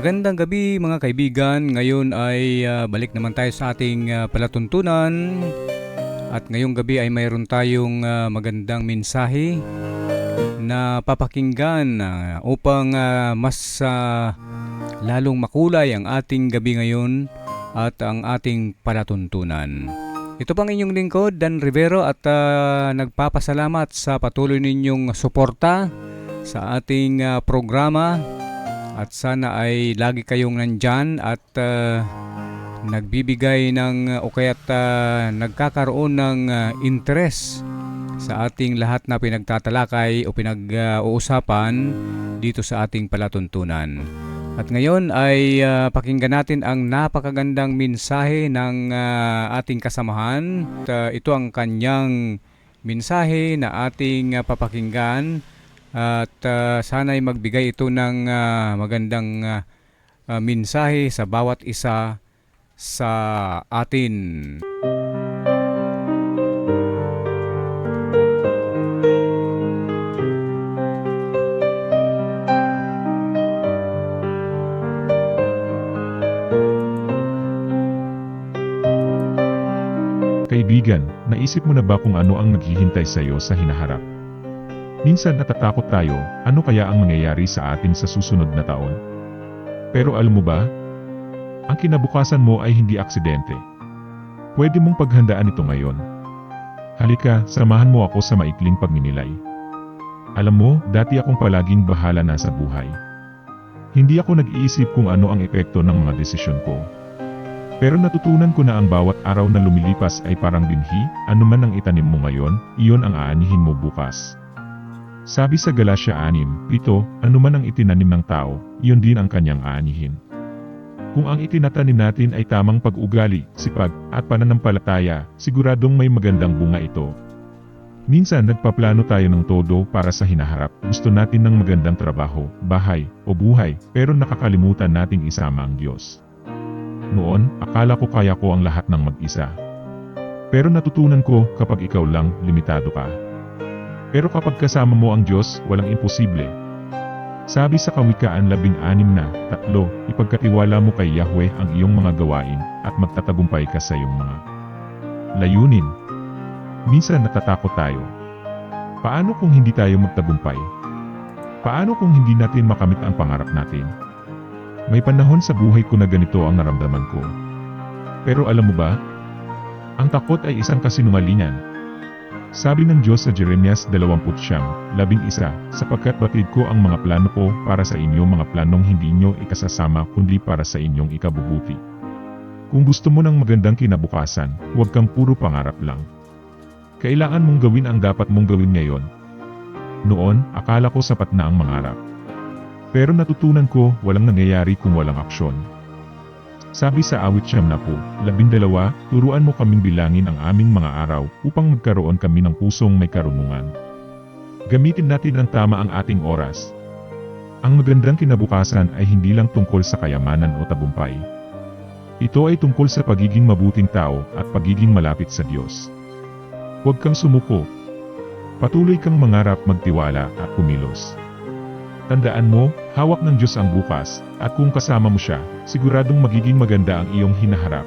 Magandang gabi mga kaibigan. Ngayon ay ah, balik naman tayo sa ating ah, palatuntunan. At ngayong gabi ay mayroon tayong ah, magandang mensahe na papakinggan ah, upang ah, mas ah, lalong makulay ang ating gabi ngayon at ang ating palatuntunan. Ito pang inyong lingkod, Dan Rivero at ah, nagpapasalamat sa patuloy ninyong suporta sa ating ah, programa at sana ay lagi kayong nandyan at ah, nagbibigay ng o kaya't ah, nagkakaroon ng ah, interes sa ating lahat na pinagtatalakay o pinag-uusapan dito sa ating palatuntunan. At ngayon ay ah, pakinggan natin ang napakagandang mensahe ng ah, ating kasamahan. At, ah, ito ang kanyang mensahe na ating ah, papakinggan at ah, sana'y magbigay ito ng ah, magandang ah, ah, mensahe sa bawat isa sa atin. Kaibigan, naisip mo na ba kung ano ang naghihintay sa iyo sa hinaharap? Minsan natatakot tayo, ano kaya ang mangyayari sa atin sa susunod na taon? Pero alam mo ba? Ang kinabukasan mo ay hindi aksidente. Pwede mong paghandaan ito ngayon. Halika, samahan mo ako sa maikling pagninilay. Alam mo, dati akong palaging bahala na sa buhay. Hindi ako nag-iisip kung ano ang epekto ng mga desisyon ko. Pero natutunan ko na ang bawat araw na lumilipas ay parang binhi, anuman ang itanim mo ngayon, iyon ang aanihin mo bukas. Sabi sa Galatia 6:7, anuman ang itinanim ng tao, iyon din ang kanyang aanihin. Kung ang itinatanim natin ay tamang pag-ugali, sipag, at pananampalataya, siguradong may magandang bunga ito. Minsan nagpaplano tayo ng todo para sa hinaharap, gusto natin ng magandang trabaho, bahay, o buhay, pero nakakalimutan nating isama ang Diyos. Noon, akala ko kaya ko ang lahat ng mag-isa. Pero natutunan ko kapag ikaw lang, limitado ka. Pero kapag kasama mo ang Diyos, walang imposible. Sabi sa Kawikaan 16 na, tatlo, ipagkatiwala mo kay Yahweh ang iyong mga gawain, at magtatagumpay ka sa iyong mga layunin. Minsan natatakot tayo. Paano kung hindi tayo magtagumpay? Paano kung hindi natin makamit ang pangarap natin? May panahon sa buhay ko na ganito ang naramdaman ko. Pero alam mo ba? Ang takot ay isang kasinungalingan. Sabi ng Diyos sa Jeremias 20:11, sapagkat batid ko ang mga plano ko para sa inyo mga planong hindi nyo ikasasama kundi para sa inyong ikabubuti. Kung gusto mo ng magandang kinabukasan, huwag kang puro pangarap lang. Kailangan mong gawin ang dapat mong gawin ngayon. Noon, akala ko sapat na ang mangarap. Pero natutunan ko, walang nangyayari kung walang aksyon. Sabi sa awit siyam na po, labindalawa, turuan mo kaming bilangin ang aming mga araw upang magkaroon kami ng pusong may karunungan. Gamitin natin ng tama ang ating oras. Ang magandang kinabukasan ay hindi lang tungkol sa kayamanan o tagumpay. Ito ay tungkol sa pagiging mabuting tao at pagiging malapit sa Diyos. Huwag kang sumuko. Patuloy kang mangarap magtiwala at kumilos. Tandaan mo, hawak ng Diyos ang bukas, at kung kasama mo siya, siguradong magiging maganda ang iyong hinaharap.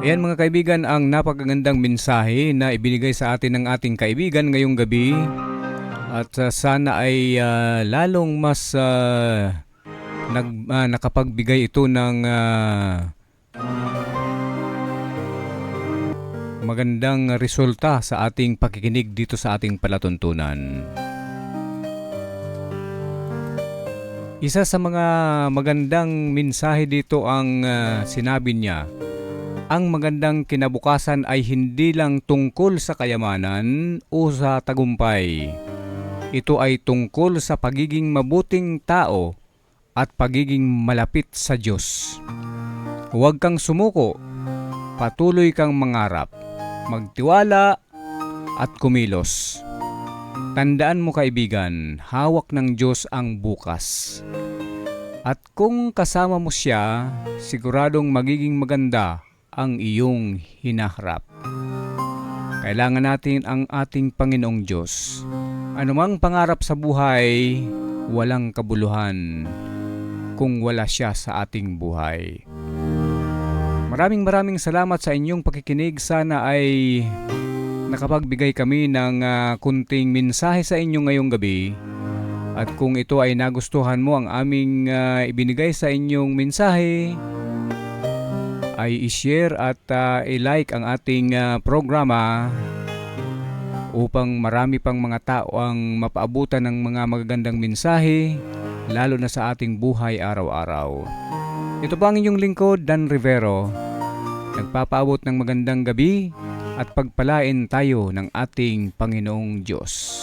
Ayan mga kaibigan ang napakagandang mensahe na ibinigay sa atin ng ating kaibigan ngayong gabi. At ah, sana ay ah, lalong mas ah, nag, ah, nakapagbigay ito ng ah, magandang resulta sa ating pakikinig dito sa ating palatuntunan. Isa sa mga magandang mensahe dito ang ah, sinabi niya, ang magandang kinabukasan ay hindi lang tungkol sa kayamanan o sa tagumpay. Ito ay tungkol sa pagiging mabuting tao at pagiging malapit sa Diyos. Huwag kang sumuko, patuloy kang mangarap, magtiwala at kumilos. Tandaan mo kaibigan, hawak ng Diyos ang bukas. At kung kasama mo siya, siguradong magiging maganda ang iyong hinaharap. Kailangan natin ang ating Panginoong Diyos. Anumang pangarap sa buhay, walang kabuluhan kung wala siya sa ating buhay. Maraming maraming salamat sa inyong pakikinig. Sana ay nakapagbigay kami ng ah, kunting mensahe sa inyo ngayong gabi. At kung ito ay nagustuhan mo ang aming ah, ibinigay sa inyong mensahe, ay i-share at ah, i-like ang ating ah, programa upang marami pang mga tao ang mapaabutan ng mga magagandang mensahe lalo na sa ating buhay araw-araw. Ito po ang inyong lingkod, Dan Rivero. Nagpapaabot ng magandang gabi at pagpalain tayo ng ating Panginoong Diyos.